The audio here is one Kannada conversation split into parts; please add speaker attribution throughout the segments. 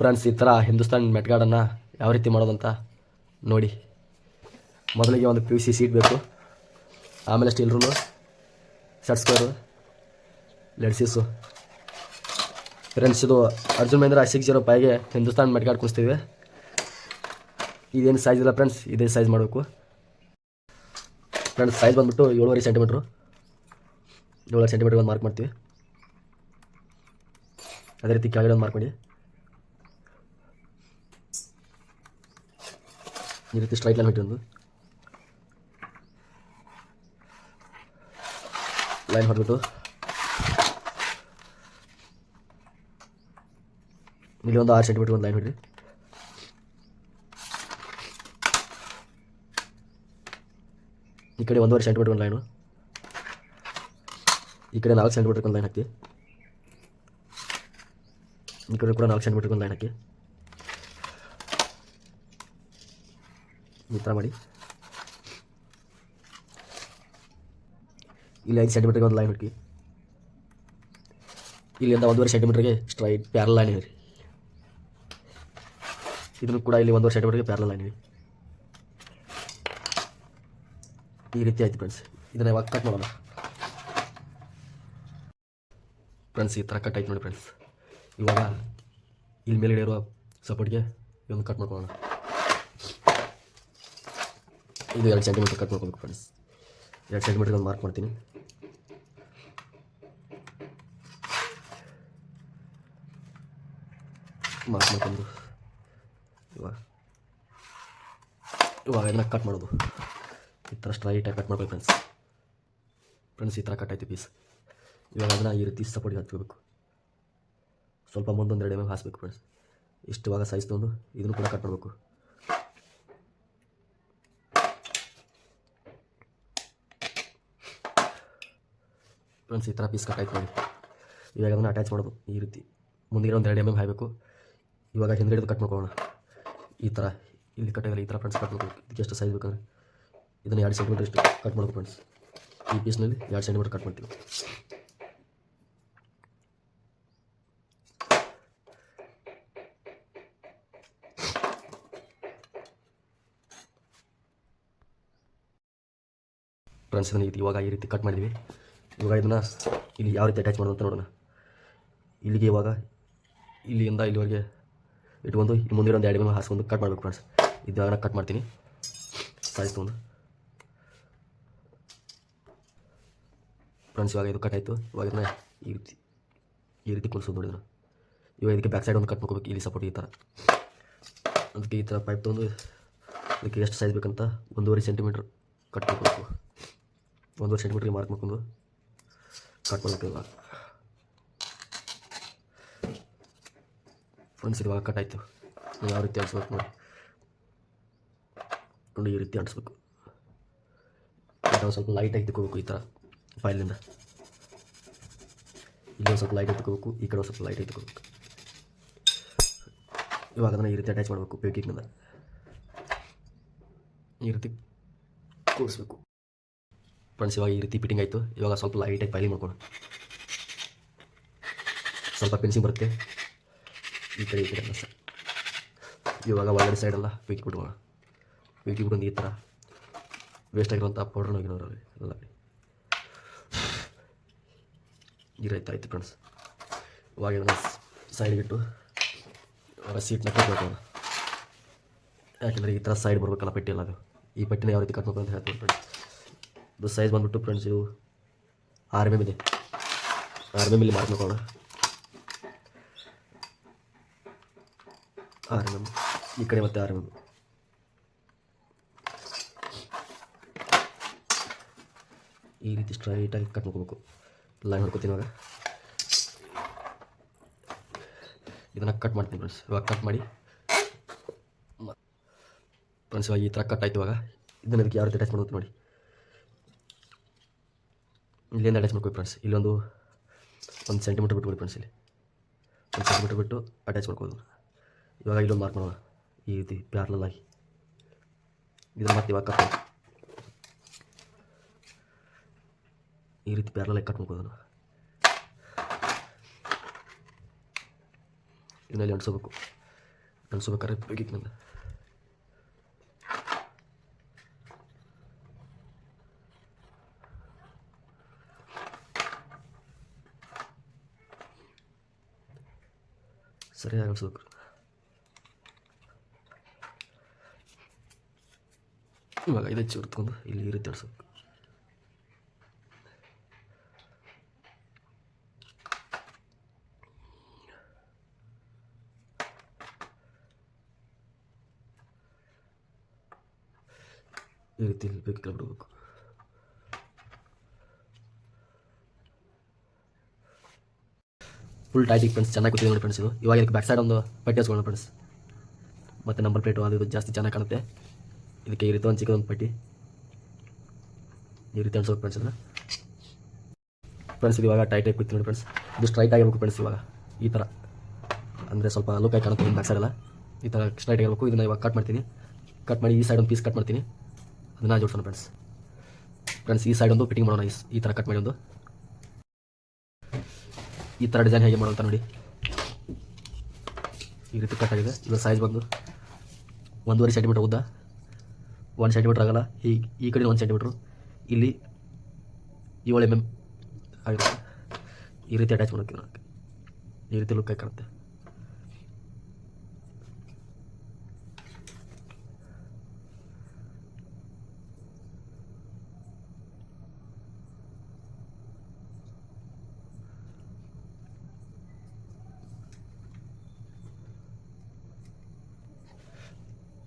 Speaker 1: ಫ್ರೆಂಡ್ಸ್, ಈ ಥರ ಹಿಂದೂಸ್ತಾನ್ ಮೆಟ್ಗಾರ್ಡನ್ನು ಯಾವ ರೀತಿ ಮಾಡೋದಂತ ನೋಡಿ. ಮೊದಲಿಗೆ ಒಂದು ಪಿ ಯು ಸಿ ಸೀಟ್ ಬೇಕು. ಆಮೇಲೆ ಸ್ಟೀಲ್ ರೂಮು ಸೆಟ್ ಸ್ಕ್ವೇರು ಲೆಡ್ಸೀಸು ಫ್ರೆಂಡ್ಸ್ ಇದು ಅರ್ಜುನ್ ಮಹೇಂದ್ರ ಸಿಕ್ಸ್ ಜೀರೋ ಫೈವ್ಗೆ ಹಿಂದೂಸ್ತಾನ್ ಮೆಟ್ಗಾರ್ಡ್ ಕೂರಿಸ್ತೀವಿ ಇದೇನು ಸೈಜ್ ಇಲ್ಲ ಫ್ರೆಂಡ್ಸ್ ಇದೇ ಸೈಜ್ ಮಾಡಬೇಕು. ಫ್ರೆಂಡ್ಸ್ ಸೈಜ್ ಬಂದುಬಿಟ್ಟು ಏಳುವರೆ ಸೆಂಟಿಮೀಟ್ರು ಏಳುವರೆ ಸೆಂಟಿಮೀಟ್ರ್ ಒಂದು ಮಾರ್ಕ್ ಮಾಡ್ತೀವಿ. ಅದೇ ರೀತಿ ಕೆಳಗಡೆ ಒಂದು ಮಾರ್ಕ್ ಮಾಡಿ. ಈ ರೀತಿ ಸ್ಟ್ರೈಟ್ ಲೈನ್ ಹೊಟ್ಟಿ ಒಂದು. ಲೈನ್ ಹೊಡೆದ್ಬಿಟ್ಟು. ಇಲ್ಲಿ ಒಂದು ಆರು ಸೆಂಟಿಮೀಟ್ರ್ ಒಂದು ಲೈನ್ ಹೊಡಿರಿ. ಈ ಕಡೆ ಒಂದೂವರೆ ಸೆಂಟಿಮೀಟ್ರ್ ಒಂದು ಲೈನು ಈ ಕಡೆ ನಾಲ್ಕು ಸೆಂಟಿಮೀಟ್ರ್ ಒಂದು ಲೈನ್ ಹಾಕಿ ಈ ಕಡೆ ಕೂಡ ನಾಲ್ಕು ಸೆಂಟಿಮೀಟ್ರ್ ಒಂದು ಲೈನ್ ಹಾಕಿ ಈ ಮಾಡಿ. ಇಲ್ಲಿ ಐದು ಸೆಂಟಿಮೀಟ್ರಿಗೆ ಒಂದು ಲೈನ್ ಹುಡುಕಿ. ಇಲ್ಲಿಂದ ಒಂದೂವರೆ ಸೆಂಟಿಮೀಟ್ರಿಗೆ ಸ್ಟ್ರೈಟ್ ಪ್ಯಾರಲ್ ಲೈನ್ ಇರಿ. ಇದನ್ನು ಕೂಡ ಇಲ್ಲಿ ಒಂದೂವರೆ ಸೆಂಟಿಮೀಟ್ರಿಗೆ ಪ್ಯಾರಲ್ ಲೈನ್ ಇರಿ. ಈ ರೀತಿ ಆಯ್ತು ಫ್ರೆಂಡ್ಸ್ ಇದನ್ನ ಯಾವಾಗ ಕಟ್ ಮಾಡೋಣ? ಫ್ರೆಂಡ್ಸ್ ಈ ಥರ ಕಟ್ ಆಯ್ತು ನೋಡಿ ಫ್ರೆಂಡ್ಸ್ ಇವಾಗ ಇಲ್ಲಿ ಮೇಲ್ಗಡೆ ಇರುವ ಸಪೋರ್ಟ್ಗೆ ಇದನ್ನು ಕಟ್ ಮಾಡ್ಕೊಳ್ಳೋಣ. ಇದು ಎರಡು ಸೆಂಟಿಮೀಟರ್ ಕಟ್ ಮಾಡ್ಕೊಬೇಕು ಫ್ರೆಂಡ್ಸ್ ಎರಡು ಸೆಂಟಿಮೀಟರ್ ಒಂದು ಮಾರ್ಕ್ ಮಾಡ್ತೀನಿ. ಮಾರ್ಕ್ ಮಾಡ್ಕೊಂಡು. ಇವಾಗ ಇವಾಗ ಇದನ್ನ ಕಟ್ ಮಾಡೋದು. ಈ ಥರ ಸ್ಟ್ರೈಟಾಗಿ ಕಟ್ ಮಾಡ್ಬೇಕು ಫ್ರೆಂಡ್ಸ್ ಫ್ರೆಂಡ್ಸ್ ಈ ಥರ ಕಟ್ ಆಯ್ತು ಪೀಸ್ ಇವಾಗ ಅದನ್ನ ಈ ರೀತಿ ಸಪೋರ್ಟಿಗೆ ಹಚ್ಕೋಬೇಕು ಸ್ವಲ್ಪ ಮುಂದೊಂದು ಎರಡು ಎಂ ಫ್ರೆಂಡ್ಸ್ ಇಷ್ಟು ಇವಾಗ ಸೈಜ್ ತೊಗೊಂಡು ಇದನ್ನು ಕೂಡ ಕಟ್ ಮಾಡಬೇಕು. ಫ್ರೆಂಡ್ಸ್ ಈ ಥರ ಪೀಸ್ ಕಟ್ ಆಯ್ತು ನೋಡಿ. ಇವಾಗ ಅದನ್ನು ಅಟ್ಯಾಚ್ ಮಾಡೋದು ಈ ರೀತಿ. ಮುಂದಿನ ಒಂದು ಎರಡು ಎಂ ಎಂ ಹಾಕಬೇಕು ಇವಾಗ ಹಿಂದ್ಗಡೆದು ಕಟ್ ಮಾಡ್ಕೊಳ್ಳೋಣ. ಈ ಥರ ಇಲ್ಲಿ ಕಟ್ಟಾಗಲ್ಲ ಈ ಥರ ಫ್ರೆಂಡ್ಸ್ ಕಟ್ ಮಾಡ್ಬೇಕು ಇದಕ್ಕೆ ಎಷ್ಟು ಸೈಜ್ ಬೇಕಂದ್ರೆ. ಇದನ್ನು ಎರಡು ಸೆಂಟಿಮೀಟರ್ ಇಷ್ಟು ಕಟ್ ಮಾಡ್ಬೇಕು ಫ್ರೆಂಡ್ಸ್ ಈ ಪೀಸ್ನಲ್ಲಿ ಎರಡು ಸೆಂಟಿಮೀಟರ್ ಕಟ್ ಮಾಡ್ತೀವಿ. ಫ್ರೆಂಡ್ಸ್ ಇದನ್ನು ಇವಾಗ ಈ ರೀತಿ ಕಟ್ ಮಾಡಿದ್ವಿ. ಇವಾಗ ಇದನ್ನು ಇಲ್ಲಿ ಯಾವ ರೀತಿ ಅಟ್ಯಾಚ್ ಮಾಡೋದು ಅಂತ ನೋಡೋಣ. ಇಲ್ಲಿಗೆ ಇವಾಗ ಇಲ್ಲಿಂದ ಇಲ್ಲಿವರೆಗೆ ಇಟ್ಕೊಂಡು ಇಲ್ಲಿ ಮುಂದಿರೋ ಒಂದು ಎರಡು ಮೇಲೆ ಹಾಸ್ಕೊಂಡು ಕಟ್ ಮಾಡಬೇಕು ಫ್ರೆಂಡ್ಸ್ ಇದಾಗ ಕಟ್ ಮಾಡ್ತೀನಿ. ಸೈಜ್ ತೊಗೊಂಡು ಫ್ರೆಂಡ್ಸ್ ಇವಾಗ ಇದು ಕಟ್ ಆಯಿತು. ಇವಾಗ ಇದನ್ನ ಈ ರೀತಿ ಈ ರೀತಿ ಕೊಡಿಸೋದು ನೋಡಿದ್ರು. ಇವಾಗ ಇದಕ್ಕೆ ಬ್ಯಾಕ್ ಸೈಡ್ ಒಂದು ಕಟ್ ಮಾಡ್ಕೋಬೇಕು. ಇಲ್ಲಿ ಸಪೋರ್ಟ್ ಈ ಥರ ಅದಕ್ಕೆ ಈ ಥರ ಪೈಪ್ ತೊಗೊಂಡು ಅದಕ್ಕೆ ಎಷ್ಟು ಸೈಜ್ ಬೇಕಂತ ಒಂದೂವರೆ ಸೆಂಟಿಮೀಟ್ರ್ ಕಟ್ ಮಾಡ್ಕೋಬೇಕು. ಒಂದೂವರೆ ಸೆಂಟಿಮೀಟ್ರಿಗೆ ಮಾರ್ಕ್ ಮಾಡ್ಕೊಂಡು ಕಟ್ ಫೋನ್ ಇವಾಗ ಕಟ್ ಆಯಿತು. ಯಾವ ರೀತಿ ಅಂಟಿಸ್ಬೇಕು ನೋಡಿ. ನೋಡಿ ಈ ರೀತಿ ಅಂಟಿಸ್ಬೇಕು ಅಥವಾ ಸ್ವಲ್ಪ ಲೈಟಾಗಿ ತಗೋಬೇಕು ಈ ಥರ ಫೈಲಿಂದ ಇಲ್ಲಿ ಸ್ವಲ್ಪ ಲೈಟಾಗಿ ತಗೋಬೇಕು ಈ ಕಡೆ ಸ್ವಲ್ಪ ಲೈಟಾಗಿ ತಗೋಬೇಕು ಇವಾಗ ಅದನ್ನು ಈ ರೀತಿ ಅಟ್ಯಾಚ್ ಮಾಡಬೇಕು ಪೇಕಿಂಗ್ನಿಂದ ಈ ರೀತಿ ಕೂರಿಸ್ಬೇಕು. ಫ್ರೆಂಡ್ಸ್ ಇವಾಗ ಈ ರೀತಿ ಫಿಟ್ಟಿಂಗ್ ಆಯಿತು. ಇವಾಗ ಸ್ವಲ್ಪ ಲೈಟಾಗಿ ಫೈಲಿಂಗ್ ಮಾಡ್ಕೊಂಡು. ಸ್ವಲ್ಪ ಪೆನ್ಸಿಂಗ್ ಬರುತ್ತೆ. ಈ ಕಡೆ ಈ ಕಡೆ ಅಲ್ಲ ಸರ್. ಇವಾಗ ಒಳಗಡೆ ಸೈಡೆಲ್ಲ ವೀಕಿ ಬಿಟ್ಕೋಣ ವೀಕಿ ಬಿಟ್ಟು ಈ ಥರ ವೇಸ್ಟ್ ಆಗಿರುವಂಥ ಪೌಡ್ರನ್ನ ಹೋಗಿರೋರು ಎಲ್ಲ ಇರಾಯ್ತು ಆಯ್ತು ಫ್ರೆಂಡ್ಸ್ ಇವಾಗ ಇದನ್ನು ಸೈಡ್ಗಿಟ್ಟು ಅವರ ಸೀಟ್ನ ಕಟ್ ಮಾಡ್ಕೋಣ ಯಾಕೆಂದರೆ ಈ ಥರ ಸೈಡ್ ಬರಬೇಕಲ್ಲ ಪಟ್ಟಿ ಎಲ್ಲ ಅದು. ಈ ಪಟ್ಟಿನ ಯಾವ ರೀತಿ ಕಟ್ಬೇಕು ಅಂತ ಹೇಳ್ತೀನಿ ಫ್ರೆಂಡ್ಸ್ ಇದು ಸೈಜ್ ಬಂದ್ಬಿಟ್ಟು ಫ್ರೆಂಡ್ಸ್ ಇವು. ಆರ್ ಎಂ ಎಂ ಇದೆ ಆರ್ ಎಂ ಎಂ ಮಾರ್ಕ್ ನೋಡೋಣ ಆರ್ ಎಂ ಎಂ ಈ ಕಡೆ ಮತ್ತೆ ಆರ್ ಎಂ ಎಂ ಈ ರೀತಿ ಸ್ಟ್ರೈಟಾಗಿ ಕಟ್ ಮಾಡ್ಕೋಬೇಕು. ಲೈನ್ ಹೊಡ್ಕೋತೀನಿ ಇವಾಗ. ಇದನ್ನು ಕಟ್ ಮಾಡ್ತೀನಿ ಫ್ರೆಂಡ್ಸ್ ಇವಾಗ ಕಟ್ ಮಾಡಿ. ಫ್ರೆಂಡ್ಸ್ ಇವಾಗ ಈ ಥರ ಕಟ್ ಆಯ್ತು ಇವಾಗ. ಇದನ್ನು ಅದಕ್ಕೆ ಯಾವ ರೀತಿ ಅಟ್ಯಾಚ್ ಮಾಡೋದು ನೋಡಿ. ಇಲ್ಲಿಂದ ಅಟ್ಯಾಚ್ ಮಾಡ್ಕೊಳ್ಳಿ ಫ್ರೆಂಡ್ಸ್ ಇಲ್ಲೊಂದು ಒಂದು ಸೆಂಟಿಮೀಟ್ರ್ ಕೊಡಿ ಫ್ರೆಂಡ್ಸ್ ಇಲ್ಲಿ. ಒಂದು ಸೆಂಟಿಮೀಟ್ರ್ ಬಿಟ್ಟು ಅಟ್ಯಾಚ್ ಮಾಡ್ಕೋದು ಇವಾಗ ಇಲ್ಲೊಂದು ಮಾರ್ಕ್ ಮಾಡೋಣ. ಈ ರೀತಿ ಪ್ಯಾರ್ಲಲ್ ಆಗಿ. ಇದನ್ನು ಮತ್ತೆ ಇವಾಗ ಕಟ್ ಈ ರೀತಿ ಪ್ಯಾರ್ಲಲ್ ಆಗಿ ಕಟ್ ಮಾಡ್ಕೋದು ಇದನ್ನಲ್ಲಿ ಅಂಟಿಸ್ಕೋಬೇಕು. ಅಂಟಿಸ್ಬೇಕಾದ್ರೆ ಬೇಕಿತ್ತು ನಂದು ಸರಿಯಾಗಿ ಅನ್ಸ್ಬೇಕು ಇವಾಗ ಐದು ಚೂರು ತಗೊಂಡು ಇಲ್ಲಿ ಈ ರೀತಿ ಅನ್ಸ್ಬೇಕು ಈ ರೀತಿ ಇಲ್ಲಿ ಬೇಕು ಬಿಡಬೇಕು ಫುಲ್ ಟೈಟಿಗೆ ಫ್ರೆಂಡ್ಸ್ ಚೆನ್ನಾಗಿ ಕೂತಿದೆ ನೋಡಿ ಫ್ರೆಂಡ್ಸ್ ಇದು. ಇವಾಗ ಇದಕ್ಕೆ ಬ್ಯಾಕ್ ಸೈಡ್ ಒಂದು ಪಟ್ಟಿ ಹಚ್ಕೊಳ್ಳೋಣ ಫ್ರೆಂಡ್ಸ್ ಮತ್ತು ನಂಬರ್ ಪ್ಲೇಟು ಅದು ಜಾಸ್ತಿ ಚೆನ್ನಾಗಿ ಕಾಣುತ್ತೆ. ಇದಕ್ಕೆ ಈ ರೀತಿ ಒಂದು ಚಿಕ್ಕದೊಂದು ಪಟ್ಟಿ. ಈ ರೀತಿ ಅನ್ಸೋದು ಫ್ರೆಂಡ್ಸ್ ಇದನ್ನ. ಫ್ರೆಂಡ್ಸ್ ಇದು ಇವಾಗ ಟೈಟ್ ಆಗಿ ಕೂತಿ ನೋಡಿ ಫ್ರೆಂಡ್ಸ್ ಇದು ಸ್ಟ್ರೈಟ್ ಆಗಿರ್ಬೇಕು ಫ್ರೆಂಡ್ಸ್ ಇವಾಗ. ಈ ಥರ ಅಂದರೆ ಸ್ವಲ್ಪ ಲುಕ್ ಆಗಿ ಕಾಣುತ್ತೆ ಬ್ಯಾಕ್ ಸೈಡ್ ಎಲ್ಲ. ಈ ಥರ ಸ್ಟ್ರೈಟ್ ಆಗಿರ್ಬೇಕು ಇದನ್ನು ಇವಾಗ ಕಟ್ ಮಾಡ್ತೀನಿ ಕಟ್ ಮಾಡಿ ಈ ಸೈಡ್ ಒಂದು ಪೀಸ್ ಕಟ್ ಮಾಡ್ತೀನಿ. ಅದನ್ನು ಜೋಡಿಸೋಣ ಫ್ರೆಂಡ್ಸ್ ಫ್ರೆಂಡ್ಸ್ ಈ ಸೈಡ್ ಒಂದು ಫಿಟ್ಟಿಂಗ್ ಮಾಡೋಣ ಈ ಥರ ಕಟ್ ಮಾಡಿ ಒಂದು. ಈ ಥರ ಡಿಸೈನ್ ಹೇಗೆ ಮಾಡೋಂತ ನೋಡಿ. ಈ ರೀತಿ ಕಟ್ ಆಗಿದೆ. ಇದು ಸೈಜ್ ಬಂದು ಒಂದೂವರೆ ಸೆಂಟಿಮೀಟರ್ ಉದ್ದ. ಒಂದು ಸೆಂಟಿಮೀಟರ್ ಆಗಲ್ಲ. ಈ ಈ ಕಡೆ ಒಂದು ಸೆಂಟಿಮೀಟ್ರು ಇಲ್ಲಿ ಏಳು ಎಂ ಎಂ ಆಗಿರುತ್ತೆ ಈ ರೀತಿ ಅಟ್ಯಾಚ್ ಮಾಡೋಕ್ಕೆ ಈ ರೀತಿ ಲುಕ್ ಕಾಣುತ್ತೆ.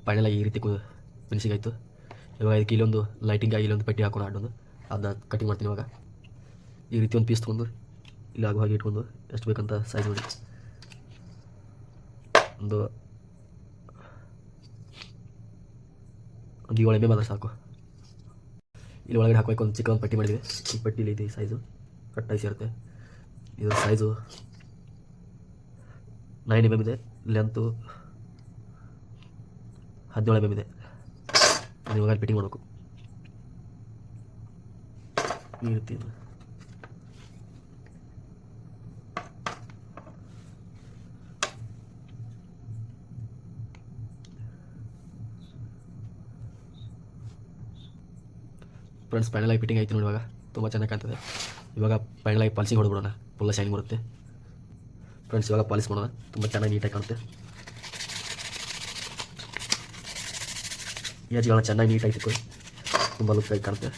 Speaker 1: ಫೈನಲ್ ಆಗಿ ಈ ರೀತಿ ಫಿನಿಶಿಂಗ್ ಆಯಿತು ಇವಾಗ ಇದಕ್ಕೆ ಇಲ್ಲೊಂದು ಲೈಟಿಂಗ್ ಆಗಿ ಇಲ್ಲೊಂದು ಪಟ್ಟಿ ಹಾಕೊಂಡು ಅಡ್ಡೊಂದು ಅದನ್ನ ಕಟಿಂಗ್ ಮಾಡ್ತೀನಿ ಇವಾಗ. ಈ ರೀತಿ ಒಂದು ಪೀಸ್ ತೊಗೊಂಡು ಇಲ್ಲಿ ಆಗುವಾಗ ಹಾಗೆ ಇಟ್ಕೊಂಡು ಎಷ್ಟು ಬೇಕಂತ ಸೈಜ್ ನೋಡಿ. ಒಂದು ಒಂದು ಏಳು ಎಂ ಎಂ ಆದ್ರೆ ಸಾಕು. ಇಲ್ಲಿ ಒಳಗಡೆ ಹಾಕಬೇಕು ಒಂದು ಚಿಕ್ಕ ಒಂದು ಪಟ್ಟಿ ಮಾಡಿದ್ವಿ. ಈ ಪಟ್ಟಿಲಿ ಇದೆ ಸೈಜು ಕಟ್ಟಾಗಿ ಸೇರುತ್ತೆ. ಇದರ ಸೈಜು ನೈನ್ ಎಂ ಎಂ ಇದೆ. ಲೆಂತು ಹದಿನೇಳು ಎಂ ಇದೆ. ಅದು ಇವಾಗ ಫಿಟ್ಟಿಂಗ್ ಮಾಡಬೇಕು. ಈ. ಫ್ರೆಂಡ್ಸ್ ಪ್ಯಾನಲ್ ಫಿಟ್ಟಿಂಗ್ ಆಯ್ತು ನೋಡಿ ಇವಾಗ. ತುಂಬ ಚೆನ್ನಾಗಿ ಕಾಣ್ತದೆ. ಇವಾಗ ಆಗಿ ಪಾಲಿಸಿಂಗ್ ಹೊಡ್ಬಿಡೋಣ ಫುಲ್ಲ ಶೈನಿಂಗ್ ಬರುತ್ತೆ. ಫ್ರೆಂಡ್ಸ್ ಇವಾಗ ಪಾಲಿಸ್ ಮಾಡೋಣ. ತುಂಬ ಚೆನ್ನಾಗಿ ನೀಟಾಗಿ ಕಾಣುತ್ತೆ. ಏಜ್ಗಳನ್ನ ಚೆನ್ನಾಗಿ ನೀಟಾಗಿ ಸಿಕ್ಕು ತುಂಬ ಲುಕ್ಕಾಗಿ ಕಾಣುತ್ತೆ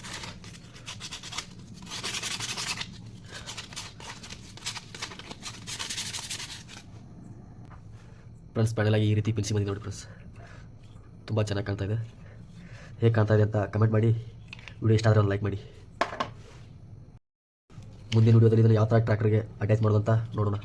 Speaker 1: ಫ್ರೆಂಡ್ಸ್ ಫೈನಲಾಗಿ ಈ ರೀತಿ ಪಿನ್ಸಿ ಬಂದಿದೆ ನೋಡಿ ಫ್ರೆಂಡ್ಸ್ ತುಂಬ ಚೆನ್ನಾಗಿ ಕಾಣ್ತಾ ಇದೆ ಹೇಗೆ ಕಾಣ್ತಾ ಇದೆ ಅಂತ ಕಮೆಂಟ್ ಮಾಡಿ ವಿಡಿಯೋ ಇಷ್ಟ ಆದರೆ ಒಂದು ಲೈಕ್ ಮಾಡಿ ಮುಂದಿನ ವಿಡಿಯೋದಲ್ಲಿ ಇದನ್ನು ಯಾವ ಥರ ಟ್ರ್ಯಾಕ್ಟರ್ಗೆ ಅಟ್ಯಾಚ್ ಮಾಡೋದಂತ ನೋಡೋಣ